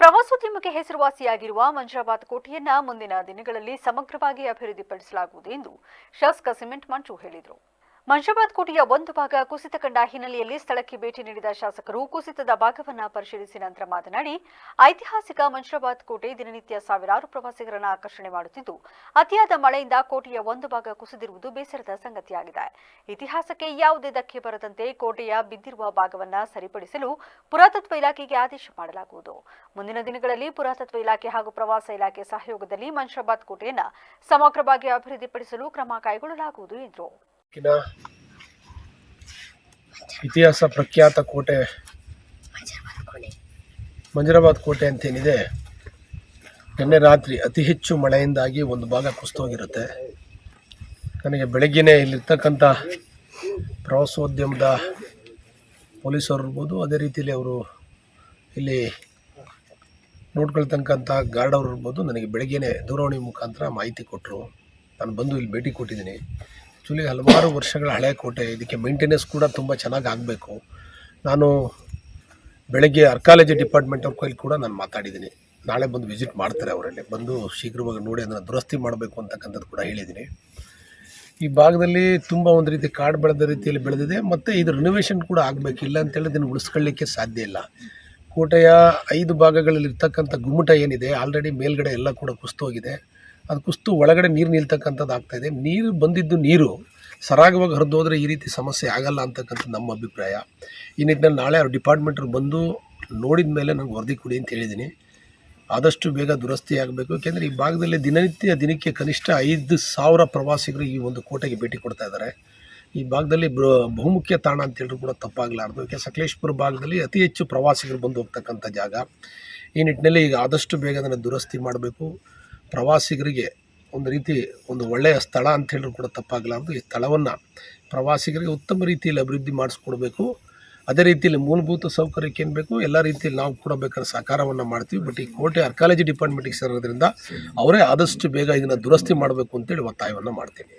ಪ್ರವಾಸೋದ್ಯಮಕ್ಕೆ ಹೆಸರುವಾಸಿಯಾಗಿರುವ ಮಂಜರಾಬಾದ್ ಕೋಟೆಯನ್ನ ಮುಂದಿನ ದಿನಗಳಲ್ಲಿ ಸಮಗ್ರವಾಗಿ ಅಭಿವೃದ್ಧಿಪಡಿಸಲಾಗುವುದು ಎಂದು ಶಾಸಕ ಸಿಮೆಂಟ್ ಮಂಜು ಹೇಳಿದರು. ಮಂಜರಾಬಾದ್ ಕೋಟೆಯ ಒಂದು ಭಾಗ ಕುಸಿತ ಕಂಡ ಹಿನ್ನೆಲೆಯಲ್ಲಿ ಸ್ಥಳಕ್ಕೆ ಭೇಟಿ ನೀಡಿದ ಶಾಸಕರು ಕುಸಿತದ ಭಾಗವನ್ನ ಪರಿಶೀಲಿಸಿ ನಂತರ ಮಾತನಾಡಿ, ಐತಿಹಾಸಿಕ ಮಂಜರಾಬಾದ್ ಕೋಟೆ ದಿನನಿತ್ಯ ಸಾವಿರಾರು ಪ್ರವಾಸಿಗರನ್ನು ಆಕರ್ಷಣೆ ಮಾಡುತ್ತಿದ್ದು, ಅತಿಯಾದ ಮಳೆಯಿಂದ ಕೋಟೆಯ ಒಂದು ಭಾಗ ಕುಸಿದಿರುವುದು ಬೇಸರದ ಸಂಗತಿಯಾಗಿದೆ. ಇತಿಹಾಸಕ್ಕೆ ಯಾವುದೇ ಧಕ್ಕೆ ಬರದಂತೆ ಕೋಟೆಯ ಬಿದ್ದಿರುವ ಭಾಗವನ್ನ ಸರಿಪಡಿಸಲು ಪುರಾತತ್ವ ಇಲಾಖೆಗೆ ಆದೇಶ ಮಾಡಲಾಗುವುದು. ಮುಂದಿನ ದಿನಗಳಲ್ಲಿ ಪುರಾತತ್ವ ಇಲಾಖೆ ಹಾಗೂ ಪ್ರವಾಸ ಇಲಾಖೆ ಸಹಯೋಗದಲ್ಲಿ ಮಂಜರಾಬಾದ್ ಕೋಟೆಯನ್ನ ಸಮಗ್ರವಾಗಿ ಅಭಿವೃದ್ಧಿಪಡಿಸಲು ಕ್ರಮ ಕೈಗೊಳ್ಳಲಾಗುವುದು ಎಂದರು. ಇತಿಹಾಸ ಪ್ರಖ್ಯಾತ ಕೋಟೆ ಮಂಜರಾಬಾದ್ ಕೋಟೆ ಅಂತೇನಿದೆ. ನಿನ್ನೆ ರಾತ್ರಿ ಅತಿ ಹೆಚ್ಚು ಮಳೆಯಿಂದಾಗಿ ಒಂದು ಭಾಗ ಕುಸಿತೋಗಿರುತ್ತೆ ನನಗೆ ಬೆಳಗ್ಗೆನೇ ಇಲ್ಲಿರ್ತಕ್ಕಂಥ ಪ್ರವಾಸೋದ್ಯಮದ ಪೊಲೀಸರು ಇರ್ಬೋದು, ಅದೇ ರೀತಿಯಲ್ಲಿ ಅವರು ಇಲ್ಲಿ ನೋಡ್ಕೊಳ್ತಕ್ಕಂಥ ಗಾರ್ಡ್ ಅವರು ಇರ್ಬೋದು, ನನಗೆ ಬೆಳಗ್ಗೆನೇ ದೂರವಾಣಿ ಮುಖಾಂತರ ಮಾಹಿತಿ ಕೊಟ್ಟರು. ನಾನು ಬಂದು ಇಲ್ಲಿ ಭೇಟಿ ಕೊಟ್ಟಿದ್ದೀನಿ. ಆ್ಯಕ್ಚುಲಿ ಹಲವಾರು ವರ್ಷಗಳ ಹಳೆ ಕೋಟೆ, ಇದಕ್ಕೆ ಮೇಂಟೆನೆನ್ಸ್ ಕೂಡ ತುಂಬ ಚೆನ್ನಾಗಿ ಆಗಬೇಕು. ನಾನು ಬೆಳಗ್ಗೆ ಆರ್ಕಾಲಜಿ ಡಿಪಾರ್ಟ್ಮೆಂಟ್ ಅವ್ರ ಕೈಲಿ ಕೂಡ ನಾನು ಮಾತಾಡಿದ್ದೀನಿ ನಾಳೆ ಬಂದು ವಿಸಿಟ್ ಮಾಡ್ತಾರೆ ಅವರಲ್ಲಿ. ಬಂದು ಶೀಘ್ರವಾಗಿ ನೋಡಿ ಅದನ್ನು ದುರಸ್ತಿ ಮಾಡಬೇಕು ಅಂತಕ್ಕಂಥದ್ದು ಕೂಡ ಹೇಳಿದ್ದೀನಿ ಈ ಭಾಗದಲ್ಲಿ ತುಂಬ ಒಂದು ರೀತಿ ಕಾಡು ಬೆಳೆದ ರೀತಿಯಲ್ಲಿ ಬೆಳೆದಿದೆ, ಮತ್ತು ಇದು ರಿನೋವೇಷನ್ ಕೂಡ ಆಗಬೇಕು. ಇಲ್ಲ ಅಂತೇಳಿ ಇದನ್ನು ಉಳಿಸ್ಕೊಳ್ಳಿಕ್ಕೆ ಸಾಧ್ಯ ಇಲ್ಲ. ಕೋಟೆಯ ಐದು ಭಾಗಗಳಲ್ಲಿ ಇರ್ತಕ್ಕಂಥ ಗುಮ್ಮಟ ಏನಿದೆ ಆಲ್ರೆಡಿ ಮೇಲ್ಗಡೆ ಎಲ್ಲ ಕೂಡ ಕುಸ್ತೋಗಿದೆ ಅದು ಕುಸ್ತು ಒಳಗಡೆ ನೀರು ನಿಲ್ತಕ್ಕಂಥದ್ದು ಆಗ್ತಾಯಿದೆ ನೀರು ಬಂದಿದ್ದು ನೀರು ಸರಾಗವಾಗಿ ಹರಿದೋದ್ರೆ ಈ ರೀತಿ ಸಮಸ್ಯೆ ಆಗಲ್ಲ ಅಂತಕ್ಕಂಥ ನಮ್ಮ ಅಭಿಪ್ರಾಯ. ಈ ನಿಟ್ಟಿನಲ್ಲಿ ನಾಳೆ ಅವ್ರ ಡಿಪಾರ್ಟ್ಮೆಂಟ್ರು ಬಂದು ನೋಡಿದ ಮೇಲೆ ನಂಗೆ ವರದಿ ಕೊಡಿ ಅಂತ ಹೇಳಿದ್ದೀನಿ. ಆದಷ್ಟು ಬೇಗ ದುರಸ್ತಿ ಆಗಬೇಕು. ಯಾಕೆಂದರೆ ಈ ಭಾಗದಲ್ಲಿ ದಿನನಿತ್ಯ ದಿನಕ್ಕೆ ಕನಿಷ್ಠ ಐದು ಸಾವಿರ ಪ್ರವಾಸಿಗರು ಈ ಒಂದು ಕೋಟೆಗೆ ಭೇಟಿ ಕೊಡ್ತಾ ಇದ್ದಾರೆ. ಈ ಭಾಗದಲ್ಲಿ ಬಹುಮುಖ್ಯ ತಾಣ ಅಂತ ಹೇಳಿದ್ರು ಕೂಡ ತಪ್ಪಾಗಲಾರ್ದು. ಯಾಕೆ, ಸಕಲೇಶ್ಪುರ ಭಾಗದಲ್ಲಿ ಅತಿ ಹೆಚ್ಚು ಪ್ರವಾಸಿಗರು ಬಂದು ಹೋಗ್ತಕ್ಕಂಥ ಜಾಗ. ಈ ನಿಟ್ಟಿನಲ್ಲಿ ಈಗ ಆದಷ್ಟು ಬೇಗ ಅದನ್ನು ದುರಸ್ತಿ ಮಾಡಬೇಕು. ಪ್ರವಾಸಿಗರಿಗೆ ಒಂದು ರೀತಿ ಒಂದು ಒಳ್ಳೆಯ ಸ್ಥಳ ಅಂತ ಹೇಳಿದ್ರು ಕೂಡ ತಪ್ಪಾಗಲಾರ್ದು ಈ ಸ್ಥಳವನ್ನು ಪ್ರವಾಸಿಗರಿಗೆ ಉತ್ತಮ ರೀತಿಯಲ್ಲಿ ಅಭಿವೃದ್ಧಿ ಮಾಡಿಸ್ಕೊಡ್ಬೇಕು. ಅದೇ ರೀತಿಯಲ್ಲಿ ಮೂಲಭೂತ ಸೌಕರ್ಯಕ್ಕೆ ಏನು ಬೇಕು, ಎಲ್ಲ ರೀತಿಯಲ್ಲಿ ನಾವು ಕೂಡ ಬೇಕಾದ್ರೆ ಸಹಕಾರವನ್ನು ಮಾಡ್ತೀವಿ. ಬಟ್ ಈ ಕೋಟೆ ಆರ್ಕಾಲಜಿ ಡಿಪಾರ್ಟ್ಮೆಂಟಿಗೆ ಸೇರೋದ್ರಿಂದ ಅವರೇ ಆದಷ್ಟು ಬೇಗ ಇದನ್ನು ದುರಸ್ತಿ ಮಾಡಬೇಕು ಅಂತೇಳಿ ಒತ್ತಾಯವನ್ನು ಮಾಡ್ತೀನಿ.